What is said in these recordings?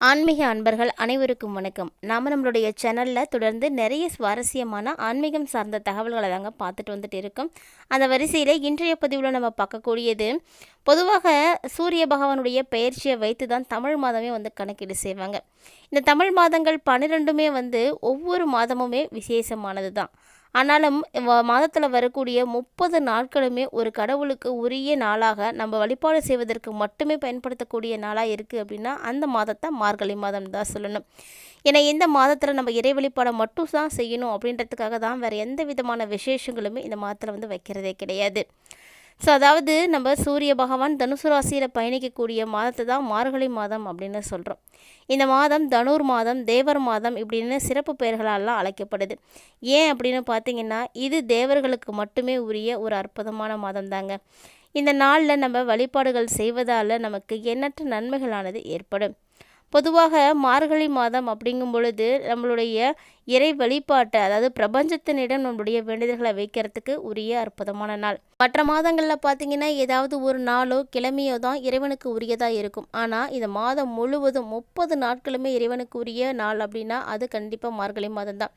ஆன்மீக அன்பர்கள் அனைவருக்கும் வணக்கம். நாம் நம்மளுடைய சேனலில் தொடர்ந்து நிறைய சுவாரஸ்யமான ஆன்மீகம் சார்ந்த தகவல்களை தாங்க பார்த்துட்டு வந்துட்டு இருக்கோம். அந்த வரிசையில் இன்றைய பதிவில் நம்ம பார்க்கக்கூடியது பொதுவாக சூரிய பகவானுடைய பயிற்சியை வைத்து தான் தமிழ் மாதமே வந்து கணக்கீடு செய்வாங்க. இந்த தமிழ் மாதங்கள் பன்னிரெண்டுமே வந்து ஒவ்வொரு மாதமுமே விசேஷமானது தான் ஆனாலும் மாதத்தில் வரக்கூடிய முப்பது நாட்களுமே ஒரு கடவுளுக்கு உரிய நாளாக நம்ம வழிபாடு செய்வதற்கு மட்டுமே பயன்படுத்தக்கூடிய நாளாக இருக்குது அப்படின்னா அந்த மாதத்தை மார்கழி மாதம் தான் சொல்லணும். ஏன்னா இந்த மாதத்தில் நம்ம இறை வழிபாடை மட்டும் தான் செய்யணும் அப்படின்றதுக்காக தான் வேறு எந்த விதமான விசேஷங்களுமே இந்த மாதத்தில் வந்து வைக்கிறதே கிடையாது. ஸோ அதாவது நம்ம சூரிய பகவான் தனுசு ராசியில் பயணிக்கக்கூடிய மாதத்தை தான் மார்கழி மாதம் அப்படின்னு சொல்கிறோம் இந்த மாதம் தனுர் மாதம் தேவர் மாதம் இப்படின்னு சிறப்பு பெயர்களாலாம் அழைக்கப்படுது. ஏன் அப்படின்னு பார்த்தீங்கன்னா இது தேவர்களுக்கு மட்டுமே உரிய ஒரு அற்புதமான மாதம் தாங்க இந்த நாளில் நம்ம வழிபாடுகள் செய்வதால் நமக்கு எண்ணற்ற நன்மைகளானது ஏற்படும். பொதுவாக மார்கழி மாதம் அப்படிங்கும் பொழுது நம்மளுடைய இறை வழிபாட்டை அதாவது பிரபஞ்சத்தினிடம் நம்மளுடைய வேண்டுதல்களை வைக்கிறதுக்கு உரிய அற்புதமான நாள். மற்ற மாதங்களில் பார்த்தீங்கன்னா ஏதாவது ஒரு நாளோ கிழமையோ தான் இறைவனுக்கு உரியதாக இருக்கும். ஆனால் இந்த மாதம் முழுவதும் முப்பது நாட்களுமே இறைவனுக்கு உரிய நாள் அப்படின்னா அது கண்டிப்பாக மார்கழி மாதம் தான்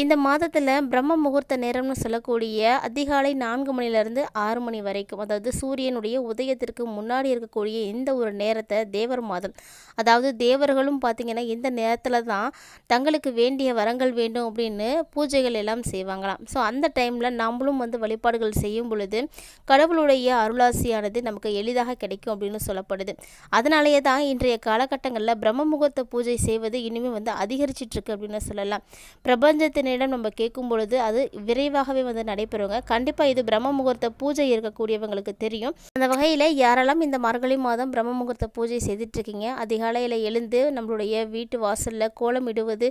இந்த மாதத்தில் பிரம்ம முகூர்த்த நேரம்னு சொல்லக்கூடிய அதிகாலை நான்கு மணிலேருந்து ஆறு மணி வரைக்கும் அதாவது சூரியனுடைய உதயத்திற்கு முன்னாடி இருக்கக்கூடிய இந்த ஒரு நேரத்தை தேவர் மாதம் அதாவது தேவர்களும் பார்த்திங்கன்னா இந்த நேரத்தில் தான் தங்களுக்கு வேண்டிய வரங்கள் வேண்டும் அப்படின்னு பூஜைகள் எல்லாம் செய்வாங்களாம். ஸோ அந்த டைமில் நம்மளும் வந்து வழிபாடுகள் செய்யும் பொழுது கடவுளுடைய அருளாசியானது நமக்கு எளிதாக கிடைக்கும் அப்படின்னு சொல்லப்படுது. அதனாலேயே தான் இன்றைய காலகட்டங்களில் பிரம்ம முகூர்த்த பூஜை செய்வது இனிமேல் வந்து அதிகரிச்சிட்ருக்கு அப்படின்னு சொல்லலாம். பிரபஞ்சத்தினிடம் நம்ம கேட்கும் பொழுது அது விரைவாகவே வந்து நடைபெறுங்க. கண்டிப்பாக இது பிரம்ம முகூர்த்த பூஜை இருக்கக்கூடியவங்களுக்கு தெரியும். அந்த வகையில் யாரெல்லாம் இந்த மார்கழி மாதம் பிரம்ம முகூர்த்த பூஜை செய்துட்ருக்கீங்க. அதிகாலையில் எழுந்து நம்மளுடைய வீட்டு வாசலில் கோலம் இடுவது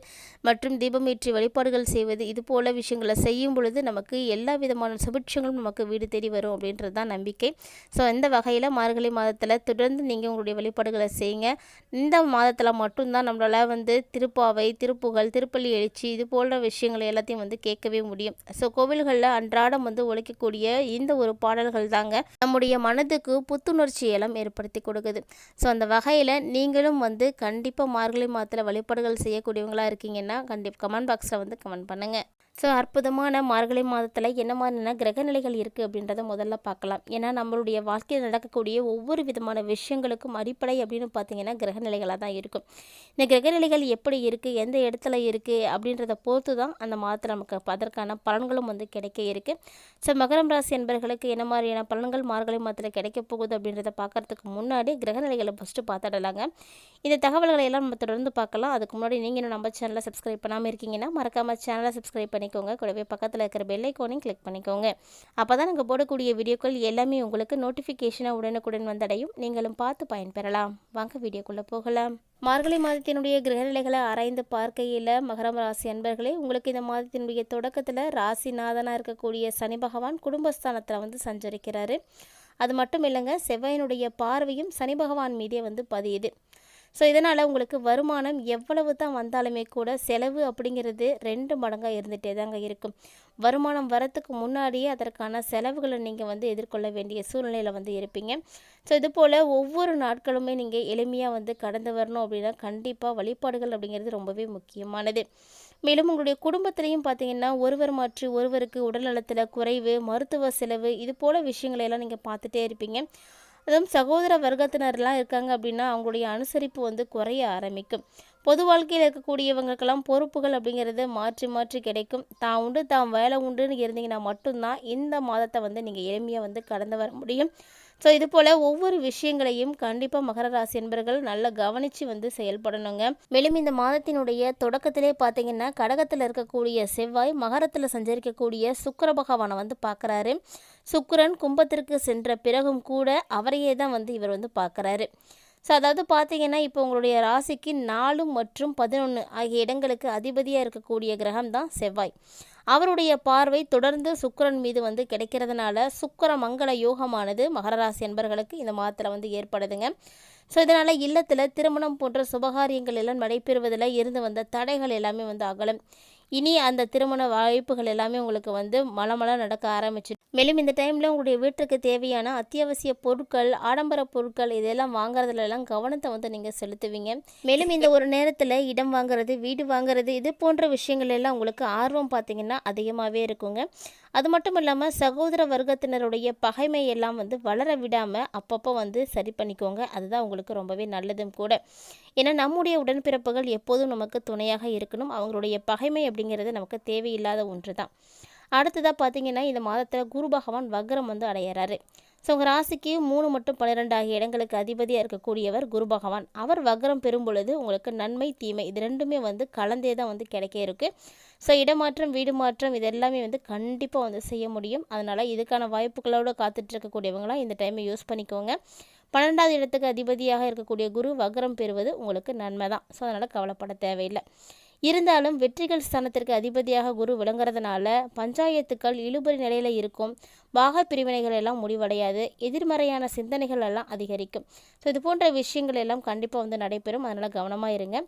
மற்றும் தீபமேற்றி வழிபாடுகள் செய்வது இது போல விஷயங்களை செய்யும் பொழுது நமக்கு எல்லா விதமான சுபிட்சங்களும் நமக்கு வீடு தேடி வரும் அப்படின்றது தான் நம்பிக்கை. ஸோ இந்த வகையில் மார்கழி மாதத்தில் தொடர்ந்து நீங்கள் உங்களுடைய வழிபாடுகளை செய்யுங்க. இந்த மாதத்தில் மட்டும்தான் நம்மளால் வந்து திருப்பாவை திருப்புகழ் திருப்பள்ளி எழுச்சி இது போன்ற விஷயம் விஷயங்களை எல்லாத்தையும் வந்து கேட்கவே முடியும். ஸோ கோவில்களில் அன்றாடம் வந்து ஒழிக்கக்கூடிய இந்த ஒரு பாடல்கள் தாங்க நம்முடைய மனதுக்கு புத்துணர்ச்சி எல்லாம் ஏற்படுத்தி கொடுக்குது. ஸோ அந்த வகையில் நீங்களும் வந்து கண்டிப்பாக மார்கழி மாதத்தில் வழிபாடுகள் செய்யக்கூடியவங்களா இருக்கீங்கன்னா கண்டிப்பாக கமெண்ட் பாக்ஸில் வந்து கமெண்ட் பண்ணுங்கள் ஸோ அற்புதமான மார்கழி மாதத்தில் என்ன மாதிரியான கிரகநிலைகள் இருக்குது அப்படின்றத முதல்ல பார்க்கலாம். ஏன்னா நம்மளுடைய வாழ்க்கையில் நடக்கக்கூடிய ஒவ்வொரு விதமான விஷயங்களுக்கும் அடிப்படை அப்படின்னு பார்த்தீங்கன்னா கிரகநிலைகளாக தான் இருக்கும். இந்த கிரகநிலைகள் எப்படி இருக்குது எந்த இடத்துல இருக்குது அப்படின்றத பொறுத்து தான் அந்த மாதத்தில் நமக்கு அதற்கான பலன்களும் வந்து கிடைக்க இருக்குது ஸோ மகரம் ராசி என்பர்களுக்கு என்ன மாதிரியான பலன்கள் மார்கழி மாதத்தில் கிடைக்க போகுது அப்படின்றத பார்க்குறதுக்கு முன்னாடி கிரகநிலைகளை ஃபஸ்ட்டு பார்த்துடலாங்க. இந்த தகவல்களை எல்லாம் நம்ம தொடர்ந்து பார்க்கலாம். அதுக்கு முன்னாடி நீங்கள் இன்னும் நம்ம சேனலை சப்ஸ்கிரைப் பண்ணாமல் இருக்கீங்கன்னா மறக்காமல் சேனலை சப்ஸ்கிரைப் பண்ணிக்கோங்க. கூடவே பக்கத்தில் இருக்கிற பெல்லைக்கோனையும் கிளிக் பண்ணிக்கோங்க. அப்போ தான் நாங்கள் போடக்கூடிய வீடியோக்கள் எல்லாமே உங்களுக்கு நோட்டிஃபிகேஷனாக உடனுக்குடன் வந்தடையும். நீங்களும் பார்த்து பயன்பெறலாம். வாங்க வீடியோக்குள்ளே போகலாம். மார்கழி மாதத்தினுடைய கிரகநிலைகளை ஆராய்ந்து பார்க்கையில் மகரம் ராசி அன்பர்களே உங்களுக்கு இந்த மாதத்தினுடைய தொடக்கத்தில் ராசிநாதனாக இருக்கக்கூடிய சனி பகவான் குடும்பஸ்தானத்தில் வந்து சஞ்சரிக்கிறாரு. அது மட்டும் இல்லைங்க செவ்வாயினுடைய பார்வையும் சனி பகவான் மீதே வந்து பதியுது. ஸோ இதனால் உங்களுக்கு வருமானம் எவ்வளவு தான் வந்தாலுமே கூட செலவு அப்படிங்கிறது ரெண்டு மடங்காக இருந்துகிட்டே தாங்க இருக்கும். வருமானம் வரத்துக்கு முன்னாடியே அதற்கான செலவுகளை நீங்கள் வந்து எதிர்கொள்ள வேண்டிய சூழ்நிலையில் வந்து இருப்பீங்க. ஸோ இது போல் ஒவ்வொரு நாட்களுமே நீங்கள் எளிமையாக வந்து கடந்து வரணும் அப்படின்னா கண்டிப்பாக வழிபாடுகள் அப்படிங்கிறது ரொம்பவே முக்கியமானது. மேலும் உங்களுடைய குடும்பத்திலையும் பார்த்தீங்கன்னா ஒருவர் மாற்றி ஒருவருக்கு உடல்நலத்தில் குறைவு மருத்துவ செலவு இது போல் விஷயங்களையெல்லாம் நீங்கள் பார்த்துட்டே இருப்பீங்க. அதுவும் சகோதர வர்க்கத்தினர்லாம் இருக்காங்க அப்படின்னா அவங்களுடைய அனுசரிப்பு வந்து குறைய ஆரம்பிக்கும். பொது வாழ்க்கையில் இருக்கக்கூடியவங்களுக்கெல்லாம் பொறுப்புகள் அப்படிங்கிறது மாற்றி மாற்றி கிடைக்கும். தான் உண்டு தான் வேலை உண்டுன்னு இருந்தீங்கன்னா மட்டும்தான் இந்த மாதத்தை வந்து நீங்கள் எளிமையாக வந்து கடந்து வர முடியும். ஸோ இது போல் ஒவ்வொரு விஷயங்களையும் கண்டிப்பாக மகர ராசி என்பர்கள் நல்லா கவனித்து வந்து செயல்படணுங்க. மேலும் இந்த மாதத்தினுடைய தொடக்கத்திலே பார்த்தீங்கன்னா கடகத்தில் இருக்கக்கூடிய செவ்வாய் மகரத்தில் சஞ்சரிக்கக்கூடிய சுக்கர பகவானை வந்து பார்க்குறாரு சுக்கரன் கும்பத்திற்கு சென்ற பிறகும் கூட அவரையே தான் வந்து இவர் வந்து பார்க்குறாரு ஸோ அதாவது பார்த்தீங்கன்னா இப்போ உங்களுடைய ராசிக்கு நாலு மற்றும் பதினொன்று ஆகிய இடங்களுக்கு அதிபதியாக இருக்கக்கூடிய கிரகம் தான் செவ்வாய். அவருடைய பார்வை தொடர்ந்து சுக்கிரன் மீது வந்து கிடைக்கிறதுனால சுக்கிர மங்கள யோகமானது மகர ராசி என்பர்களுக்கு இந்த மாதத்தில் வந்து ஏற்படுதுங்க. ஸோ இதனால் இல்லத்தில் திருமணம் போன்ற சுபகாரியங்கள் எல்லாம் நடைபெறுவதில் இருந்து வந்த தடைகள் எல்லாமே வந்து அகலும். இனி அந்த திருமண வாய்ப்புகள் எல்லாமே உங்களுக்கு வந்து மலமல நடக்க ஆரம்பிச்சு மேலும் இந்த டைமில் உங்களுடைய வீட்டுக்கு தேவையான அத்தியாவசிய பொருட்கள் ஆடம்பர பொருட்கள் இதெல்லாம் வாங்குறதுலலாம் கவனத்தை வந்து நீங்கள் செலுத்துவீங்க. மேலும் இந்த ஒரு நேரத்தில் இடம் வாங்குறது வீடு வாங்குறது இது போன்ற விஷயங்கள் எல்லாம் உங்களுக்கு ஆர்வம் பார்த்திங்கன்னா அதிகமாகவே இருக்குங்க. அது மட்டும் இல்லாமல் சகோதர வர்க்கத்தினருடைய பகைமை எல்லாம் வந்து வளர விடாமல் அப்பப்போ வந்து சரி பண்ணிக்கோங்க. அதுதான் உங்களுக்கு ரொம்பவே நல்லதும் கூட. ஏன்னா நம்முடைய உடன்பிறப்புகள் எப்போதும் நமக்கு துணையாக இருக்கணும். அவங்களுடைய பகைமை அப்படிங்கிறது நமக்கு தேவையில்லாத ஒன்று தான் அடுத்ததாக பார்த்தீங்கன்னா இந்த மாதத்தில் குரு பகவான் வக்ரம் வந்து அடையிறாரு. ஸோ உங்கள் ராசிக்கு மூணு மற்றும் பன்னிரெண்டு ஆகிய இடங்களுக்கு அதிபதியாக இருக்கக்கூடியவர் குரு பகவான். அவர் வக்ரம் பெறும் பொழுது உங்களுக்கு நன்மை தீமை இது ரெண்டுமே வந்து கலந்தே தான் வந்து கிடைக்க இருக்குது ஸோ இடமாற்றம் வீடு மாற்றம் இது எல்லாமே வந்து கண்டிப்பாக வந்து செய்ய முடியும். அதனால் இதுக்கான வாய்ப்புகளோடு காத்துட்டு இருக்கக்கூடியவங்களாம் இந்த டைமை யூஸ் பண்ணிக்கோங்க. பன்னெண்டாவது இடத்துக்கு அதிபதியாக இருக்கக்கூடிய குரு வக்ரம் பெறுவது உங்களுக்கு நன்மை தான் ஸோ அதனால் கவலைப்பட தேவையில்லை. இருந்தாலும் வெற்றிகள் ஸ்தானத்திற்கு அதிபதியாக குரு விளங்குறதுனால பஞ்சாயத்துக்கள் இழுபறி நிலையில் இருக்கும். பாக பிரிவினைகள் எல்லாம் முடிவடையாது. எதிர்மறையான சிந்தனைகள் எல்லாம் அதிகரிக்கும். ஸோ இது போன்ற விஷயங்கள் எல்லாம் கண்டிப்பாக வந்து நடைபெறும். அதனால் கவனமாக இருங்க.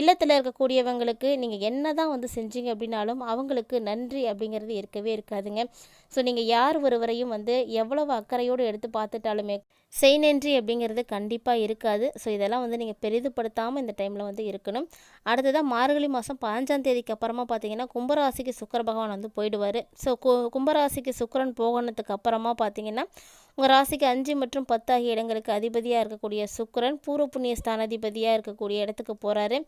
இல்லத்தில் இருக்கக்கூடியவங்களுக்கு நீங்கள் என்ன தான் வந்து செஞ்சீங்க அப்படின்னாலும் அவங்களுக்கு நன்றி அப்படிங்கிறது இருக்கவே இருக்காதுங்க. ஸோ நீங்கள் யார் ஒருவரையும் வந்து எவ்வளவு அக்கறையோடு எடுத்து பார்த்துட்டாலுமே செய் நன்றி அப்படிங்கிறது கண்டிப்பாக இருக்காது. ஸோ இதெல்லாம் வந்து நீங்கள் பெரிதுபடுத்தாமல் இந்த டைமில் வந்து இருக்கணும். அடுத்ததாக மார்கழி மாதம் பதினஞ்சாம் தேதிக்கு அப்புறமா பார்த்தீங்கன்னா கும்பராசிக்கு சுக்கர பகவான் வந்து போயிடுவார். ஸோ கு கும்பராசிக்கு சுக்கிரன் போகணுத்துக்கு அப்புறமா பார்த்தீங்கன்னா உங்கள் ராசிக்கு அஞ்சு மற்றும் பத்து ஆகிய இடங்களுக்கு அதிபதியாக இருக்கக்கூடிய சுக்கிரன் பூர்வ புண்ணிய ஸ்தானாதிபதியாக இருக்கக்கூடிய இடத்துக்கு போகிறாரு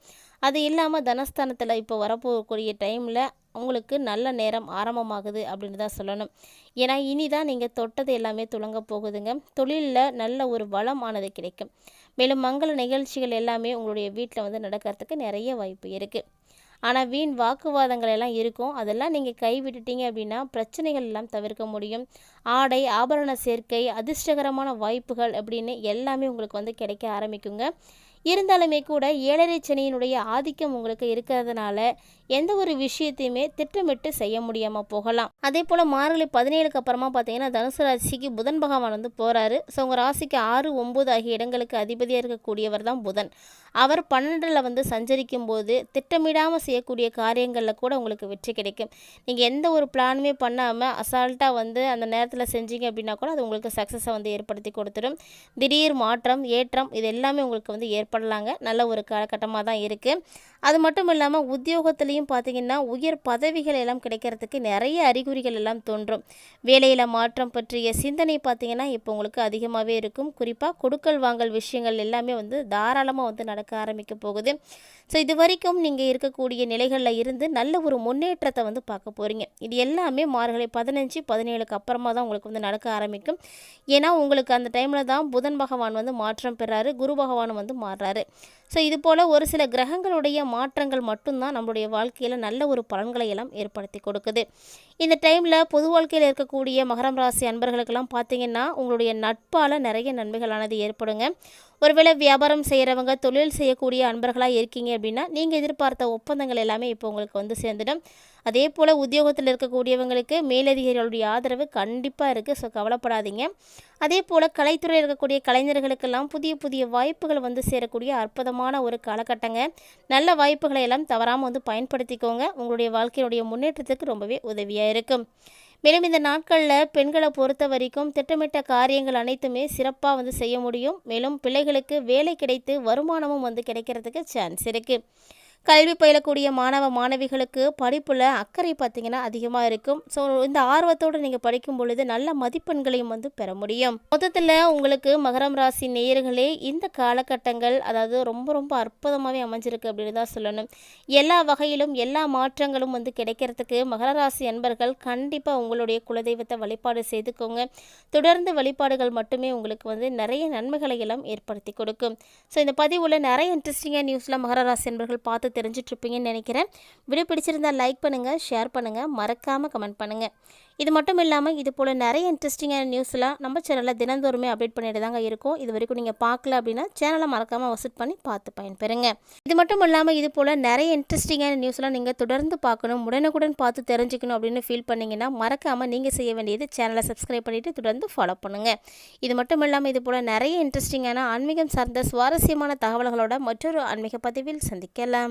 அது இல்லாமல் தனஸ்தானத்தில் இப்போ வரப்போகக்கூடிய டைமில் உங்களுக்கு நல்ல நேரம் ஆரம்பமாகுது அப்படின்னு தான் சொல்லணும். ஏன்னா இனி தான் நீங்கள் தொட்டது எல்லாமே துளங்க போகுதுங்க. தொழிலில் நல்ல ஒரு வளமானது கிடைக்கும். மேலும் மங்கள நிகழ்ச்சிகள் எல்லாமே உங்களுடைய வீட்டில் வந்து நடக்கிறதுக்கு நிறைய வாய்ப்பு இருக்குது ஆனால் வீண் வாக்குவாதங்கள் எல்லாம் இருக்கும். அதெல்லாம் நீங்கள் கைவிட்டுட்டீங்க அப்படின்னா பிரச்சனைகள் எல்லாம் தவிர்க்க முடியும். ஆடை ஆபரண சேர்க்கை அதிர்ஷ்டகரமான வாய்ப்புகள் அப்படின்னு எல்லாமே உங்களுக்கு வந்து கிடைக்க ஆரம்பிக்குங்க. இருந்தாலுமே கூட ஏழரை சனியினுடைய ஆதிக்கம் உங்களுக்கு இருக்கிறதுனால எந்த ஒரு விஷயத்தையுமே திட்டமிட்டு செய்ய முடியாமல் போகலாம். அதே போல் மார்கழி பதினேழுக்கு அப்புறமா பார்த்தீங்கன்னா தனுசு ராசிக்கு புதன் பகவான் வந்து போகிறாரு ஸோ உங்கள் ராசிக்கு ஆறு ஒம்பது ஆகிய இடங்களுக்கு அதிபதியாக இருக்கக்கூடியவர் தான் புதன். அவர் பன்னெண்டில் வந்து சஞ்சரிக்கும் போது திட்டமிடாமல் செய்யக்கூடிய காரியங்களில் கூட உங்களுக்கு வெற்றி கிடைக்கும். நீங்கள் எந்த ஒரு பிளானுமே பண்ணாமல் அசால்ட்டாக வந்து அந்த நேரத்தில் செஞ்சீங்க அப்படின்னா கூட அது உங்களுக்கு சக்ஸஸை வந்து ஏற்படுத்தி கொடுத்துடும். திடீர் மாற்றம் ஏற்றம் இது எல்லாமே உங்களுக்கு வந்து ஏற்படலாங்க நல்ல ஒரு காலகட்டமாக தான் இருக்குது அது மட்டும் இல்லாமல் உத்தியோகத்துலேயும் பார்த்தீங்கன்னா உயர் பதவிகள் எல்லாம் கிடைக்கிறதுக்கு நிறைய அறிகுறிகள் எல்லாம் தோன்றும். வேலையில் மாற்றம் பற்றிய சிந்தனை பார்த்தீங்கன்னா இப்போ உங்களுக்கு அதிகமாகவே இருக்கும். குறிப்பாக கொடுக்கல் வாங்கல் விஷயங்கள் எல்லாமே வந்து தாராளமாக வந்து நடக்க ஆரம்பிக்க போகுது. ஸோ இது வரைக்கும் நீங்கள் இருக்கக்கூடிய நிலைகளில் இருந்து நல்ல ஒரு முன்னேற்றத்தை வந்து பார்க்க போகிறீங்க இது எல்லாமே மார்கழி பதினஞ்சு பதினேழுக்கு அப்புறமா தான் உங்களுக்கு வந்து நடக்க ஆரம்பிக்கும். ஏன்னா உங்களுக்கு அந்த டைமில் தான் புதன் பகவான் வந்து மாற்றம் பெறாரு குரு பகவான் வந்து மாறுறாரு. ஸோ இது போல் ஒரு சில கிரகங்களுடைய மாற்றங்கள் மட்டும்தான் நம்மளுடைய வாழ்க்கையில் நல்ல ஒரு பலன்களை எல்லாம் ஏற்படுத்தி கொடுக்குது. இந்த டைமில் பொது வாழ்க்கையில் இருக்கக்கூடிய மகரம் ராசி அன்பர்களுக்கெல்லாம் பார்த்தீங்கன்னா உங்களுடைய நட்பால் நிறைய நன்மைகளானது ஏற்படுங்க. ஒருவேளை வியாபாரம் செய்கிறவங்க தொழில் செய்யக்கூடிய அன்பர்களாக இருக்கீங்க அப்படின்னா நீங்கள் எதிர்பார்த்த ஒப்பந்தங்கள் எல்லாமே இப்போ உங்களுக்கு வந்து சேர்ந்துடும். அதே போல் உத்தியோகத்தில் இருக்கக்கூடியவங்களுக்கு மேலதிகாரிகளுடைய ஆதரவு கண்டிப்பாக இருக்குது ஸோ கவலைப்படாதீங்க. அதே போல் கலைத்துறையில் இருக்கக்கூடிய கலைஞர்களுக்கெல்லாம் புதிய புதிய வாய்ப்புகள் வந்து சேரக்கூடிய அற்புதமான ஒரு காலகட்டங்க. நல்ல வாய்ப்புகளை எல்லாம் தவறாமல் வந்து பயன்படுத்திக்கோங்க. உங்களுடைய வாழ்க்கையினுடைய முன்னேற்றத்துக்கு ரொம்பவே உதவியாக இருக்கும். மேலும் இந்த நாட்களில் பெண்களை பொறுத்த வரைக்கும் திட்டமிட்ட காரியங்கள் அனைத்துமே சிறப்பாக வந்து செய்ய முடியும். மேலும் பிள்ளைகளுக்கு வேலை கிடைத்து வருமானமும் வந்து கிடைக்கிறதுக்கு சான்ஸ் இருக்குது கல்வி பயிலக்கூடிய மாணவ மாணவிகளுக்கு படிப்பில் அக்கறை பார்த்திங்கன்னா அதிகமாக இருக்கும். ஸோ இந்த ஆர்வத்தோடு நீங்கள் படிக்கும் பொழுது நல்ல மதிப்பெண்களையும் வந்து பெற முடியும். மொத்தத்தில் உங்களுக்கு மகரம் ராசி நேயர்களே இந்த காலகட்டங்கள் அதாவது ரொம்ப ரொம்ப அற்புதமாகவே அமைஞ்சிருக்கு அப்படின்னு தான் சொல்லணும். எல்லா வகையிலும் எல்லா மாற்றங்களும் வந்து கிடைக்கிறதுக்கு மகர ராசி அன்பர்கள் கண்டிப்பாக உங்களுடைய குலதெய்வத்தை வழிபாடு செய்துக்கோங்க. தொடர்ந்து வழிபாடுகள் மட்டுமே உங்களுக்கு வந்து நிறைய நன்மைகளை எல்லாம் ஏற்படுத்தி கொடுக்கும். ஸோ இந்த பதிவில் நிறைய இன்ட்ரெஸ்டிங்காக நியூஸில் மகர ராசி அன்பர்கள் பார்த்து தெரிஞ்சிட்ருப்பீங்கன்னு நினைக்கிறேன். வீடியோ பிடிச்சிருந்தால் லைக் பண்ணுங்கள் ஷேர் பண்ணுங்கள் மறக்காமல் கமெண்ட் பண்ணுங்கள் இது மட்டும் இல்லாமல் இது போல் நிறைய இன்ட்ரெஸ்டிங்கான நியூஸ்லாம் நம்ம சேனலில் தினந்தோறுமே அப்டேட் பண்ணிட்டு தாங்க இருக்கும். இது வரைக்கும் நீங்கள் பார்க்கல அப்படின்னா சேனலை மறக்காமல் விசிட் பண்ணி பார்த்து பயன்பெறுங்க. இது மட்டும் இல்லாமல் இது போல் நிறைய இன்ட்ரெஸ்டிங்கான நியூஸ்லாம் நீங்கள் தொடர்ந்து பார்க்கணும் உடனுக்குடன் பார்த்து தெரிஞ்சுக்கணும் அப்படின்னு ஃபீல் பண்ணிங்கன்னா மறக்காமல் நீங்கள் செய்ய வேண்டியது சேனலை சப்ஸ்கிரைப் பண்ணிவிட்டு தொடர்ந்து ஃபாலோ பண்ணுங்கள் இது மட்டும் இல்லாமல் இது போல் நிறைய இன்ட்ரெஸ்டிங்கான ஆன்மீகம் சார்ந்த சுவாரஸ்யமான தகவல்களோட மற்றொரு ஆன்மீக பதிவில் சந்திக்கலாம்.